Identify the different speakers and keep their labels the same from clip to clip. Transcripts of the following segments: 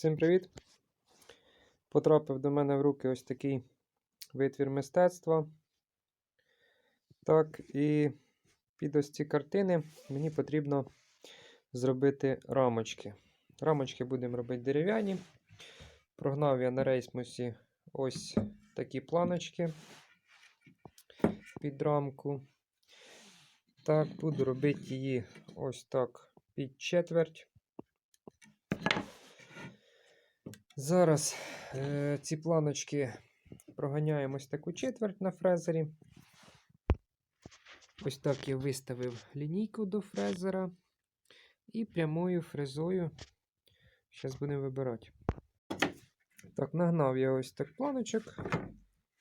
Speaker 1: Всім привіт! Потрапив до мене в руки ось такий витвір мистецтва. Так, і під ось ці картини мені потрібно зробити рамочки. Рамочки будемо робити дерев'яні. Прогнав я на рейсмусі ось такі планочки під рамку. Так, буду робити її ось так під четверть. Зараз е, ці планочки проганяємо ось таку четверть на фрезері. Ось так я виставив лінійку до фрезера. І прямою фрезою зараз будемо вибирати. Так, нагнав я ось так планочок.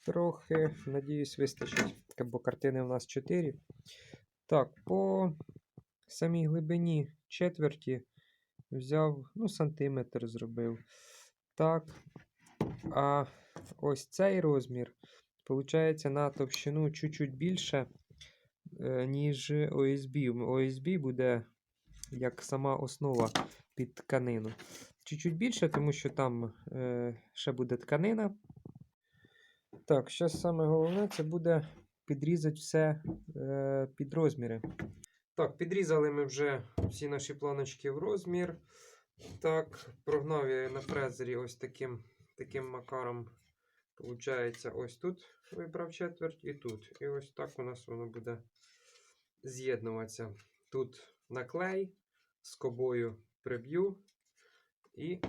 Speaker 1: Трохи, надіюсь, вистачить, бо картини у нас 4. Так, по самій глибині четверті взяв, ну, сантиметр зробив. Так. А ось цей розмір, виходить, на товщину чуть-чуть більше, е, ніж OSB. OSB буде як сама основа під тканину. Чуть-чуть більше, тому що там е, ще буде тканина. Так, зараз саме головне це буде підрізати все е, під розміри. Так, підрізали ми вже всі наші планочки в розмір. Так, прогнав я на фрезері ось таким таким макаром. Получається, ось тут вибрав четверть і тут. І ось так у нас воно буде з'єднуватися. Тут наклей, скобою приб'ю. І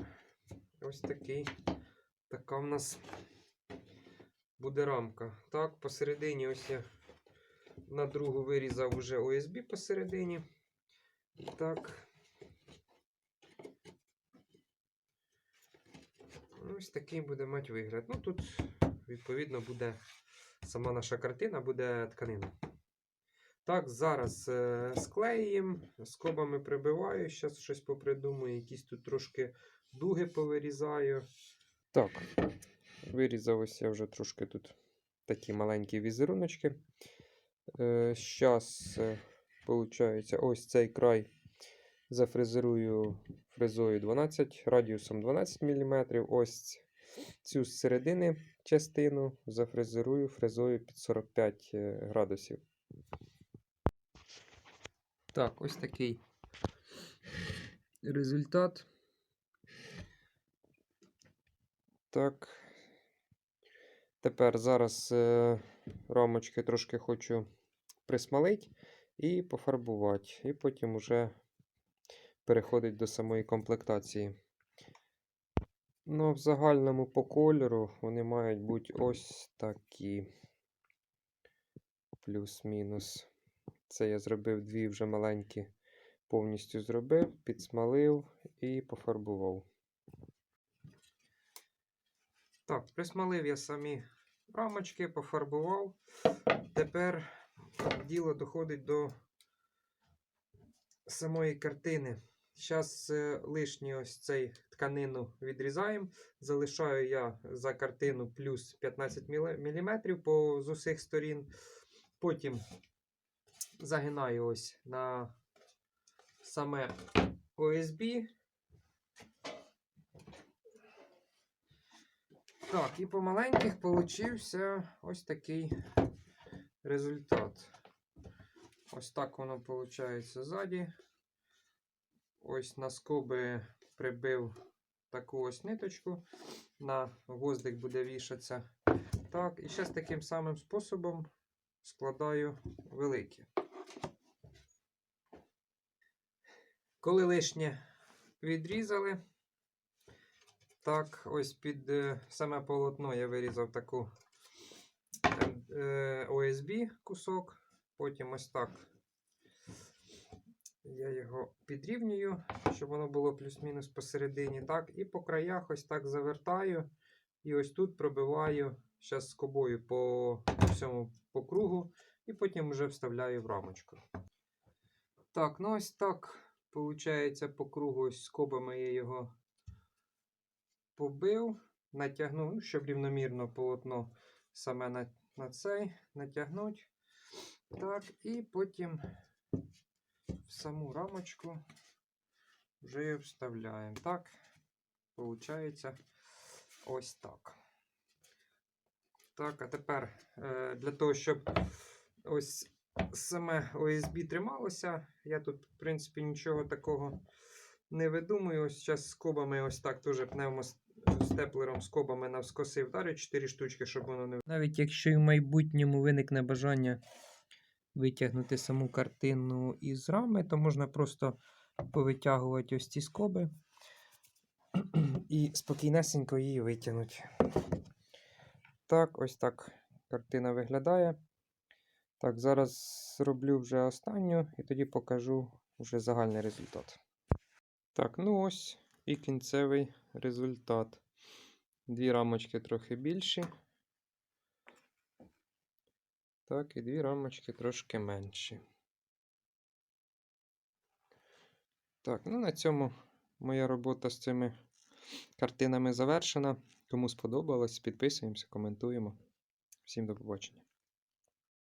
Speaker 1: ось такий, така в нас буде рамка. Так, посередині ось я на другу вирізав вже ОСБ посередині. І так. Ось такий буде мати вигляд. Ну тут, відповідно, буде сама наша картина, буде тканина. Так, зараз е, склеїмо, скобами прибиваю, зараз щось попридумаю, якісь тут трошки дуги повирізаю. Так, вирізав ось я вже трошки тут такі маленькі візеруночки. Зараз, е, виходить, ось цей край зафрезерую фрезою 12, радіусом 12 мм. Ось цю з середини частину зафрезерую фрезою під 45 е, градусів. Так, ось такий результат. Так. Тепер зараз е, рамочки трошки хочу присмалити і пофарбувати. І потім вже переходить до самої комплектації. Ну, в загальному по кольору вони мають бути ось такі. Плюс-мінус. Це я зробив дві вже маленькі, повністю зробив, підсмалив і пофарбував. Так, присмалив я самі рамочки, пофарбував. Тепер діло доходить до самої картини. Зараз лишній ось цей тканину відрізаємо. Залишаю я за картину плюс 15 мм по, з усіх сторін. Потім загинаю ось на саме ОСБ. Так, і по маленьких получився ось такий результат. Ось так воно виходить ззаді. Ось на скоби прибив таку ось ниточку, на гвоздик буде вішатися. Так, і зараз таким самим способом складаю великі. Коли лишнє відрізали, так, ось під е, саме полотно я вирізав таку е, ОСБ кусок, потім ось так я його підрівнюю, щоб воно було плюс-мінус посередині. так, І по краях ось так завертаю. І ось тут пробиваю зараз скобою по всьому по кругу, і потім вже вставляю в рамочку. Так, ну ось так, виходить, по кругу ось скобами я його побив, натягнув, ну, щоб рівномірно полотно саме на, на цей натягнуть. Так, і потім в саму рамочку вже вставляємо. Так, Получається ось так. Так, а тепер е, для того, щоб ось саме OSB трималося, я тут, в принципі, нічого такого не видумую. Ось зараз скобами ось так теж пневмостеплером скобами навскоси вдарю 4 штучки, щоб воно не. Навіть якщо і в майбутньому виникне бажання витягнути саму картину із рами, то можна просто повитягувати ось ці скоби і спокійнесенько її витягнути. Так, ось так картина виглядає. Так, зараз зроблю вже останню і тоді покажу вже загальний результат. Так, ну ось і кінцевий результат. Дві рамочки трохи більші. Так, і дві рамочки трошки менші. Так, ну на цьому моя робота з цими картинами завершена. Кому сподобалось, підписуємося, коментуємо. Всім до побачення.